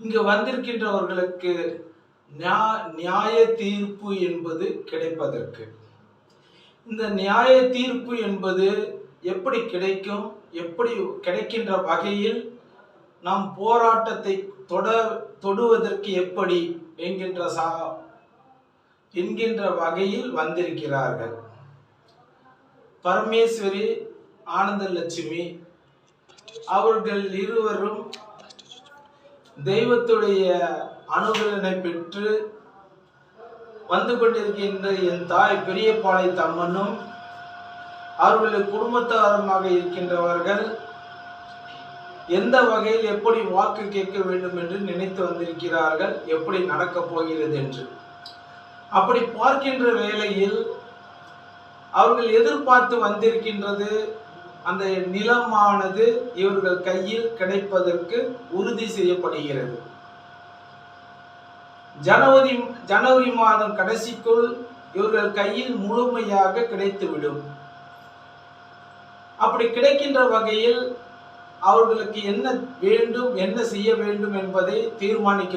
இங்கு வந்திருக்கின்றவர்களுக்கு நியா- நியாய தீர்ப்பு என்பது கிடைப்பதற்கு. இந்த நியாய தீர்ப்பு என்பது எப்படி கிடைக்கும் எப்படி கிடைக்கின்ற வகையில் நாம் போராட்டத்தை தொட தொடுவதற்கு எப்படி என்கின்ற சா என்கின்ற வகையில் வந்திருக்கிறார்கள். பரமேஸ்வரி ஆனந்த லட்சுமி அவர்கள் இருவரும் தெய்வத்துடைய அனுகிரகனை பெற்று வந்து கொண்டிருக்கின்ற என் தாய் பெரியபாளை தம்மனும் அவர்களுடைய குடும்பத்தாரமாக இருக்கின்றவர்கள் எந்த வகையில் எப்படி வாக்கு கேட்க வேண்டும் என்று நினைத்து வந்திருக்கிறார்கள் எப்படி நடக்கப் போகிறது என்று. அப்படி பார்க்கின்ற வேளையில் அவர்கள் எதிர்பார்த்து வந்திருக்கின்றது அந்த நிலமானது இவர்கள் கையில் கிடைப்பதற்கு உறுதி செய்யப்படுகிறது. ஜனவரி ஜனவரி மாதம் கடைசிக்குள் இவர்கள் கையில் முழுமையாக கிடைத்துவிடும். அப்படி கிடைக்கின்ற வகையில் அவர்களுக்கு என்ன வேண்டும் என்ன செய்ய வேண்டும் என்பதை தீர்மானிக்க